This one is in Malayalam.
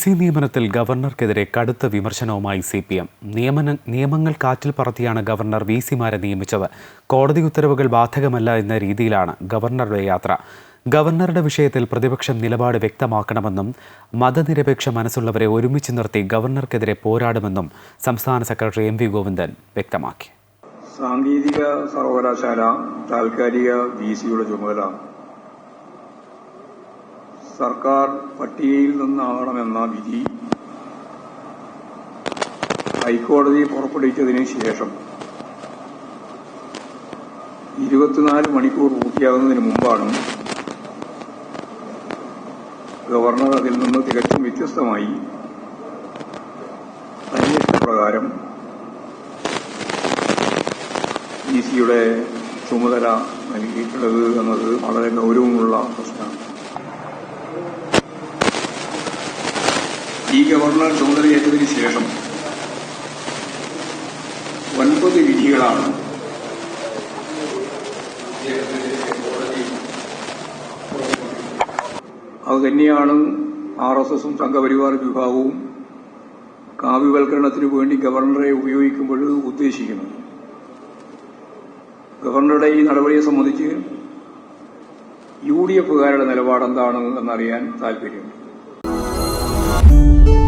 സി നിയമനത്തിൽ ഗവർണർക്കെതിരെ കടുത്ത വിമർശനവുമായി സി പി എം നിയമന നിയമങ്ങൾ കാറ്റിൽ പറത്തിയാണ് ഗവർണർ വി സിമാരെ നിയമിച്ചത്. കോടതി ഉത്തരവുകൾ ബാധകമല്ല എന്ന രീതിയിലാണ് ഗവർണറുടെ യാത്ര. ഗവർണറുടെ വിഷയത്തിൽ പ്രതിപക്ഷം നിലപാട് വ്യക്തമാക്കണമെന്നും മതനിരപേക്ഷ മനസ്സുള്ളവരെ ഒരുമിച്ച് നിർത്തി ഗവർണർക്കെതിരെ പോരാടുമെന്നും സംസ്ഥാന സെക്രട്ടറി എം വി ഗോവിന്ദൻ വ്യക്തമാക്കി. സാങ്കേതിക സർവകലാശാല താൽക്കാലിക വി സിയുടെ ചുമതല സർക്കാർ പട്ടികയിൽ നിന്നാകണമെന്ന വിധി ഹൈക്കോടതി പുറപ്പെടുവിച്ചതിന് ശേഷം ഇരുപത്തിനാല് മണിക്കൂർ പൂർത്തിയാകുന്നതിന് മുമ്പാണ് ഗവർണർ അതിൽ നിന്ന് തികച്ചും വ്യത്യസ്തമായി അന്വേഷണപ്രകാരം ഇ സിയുടെ ചുമതല നൽകിയിട്ടുള്ളത് എന്നത് വളരെ ഗൗരവമുള്ള പ്രശ്നമാണ്. ഈ ഗവർണർ ചുമതലയേറ്റതിന് ശേഷം ഒൻപത് വിധികളാണ് അത് തന്നെയാണ് ആർ എസ് എസും സംഘപരിവാർ വിഭാഗവും കാവ്യവൽക്കരണത്തിനു വേണ്ടി ഗവർണറെ ഉപയോഗിക്കുമ്പോൾ ഉദ്ദേശിക്കുന്നത്. ഗവർണറുടെ ഈ നടപടിയെ സംബന്ധിച്ച് യു ഡി എഫുകാരുടെ നിലപാടെന്താണ് എന്നറിയാൻ താൽപര്യമുണ്ട് Thank you.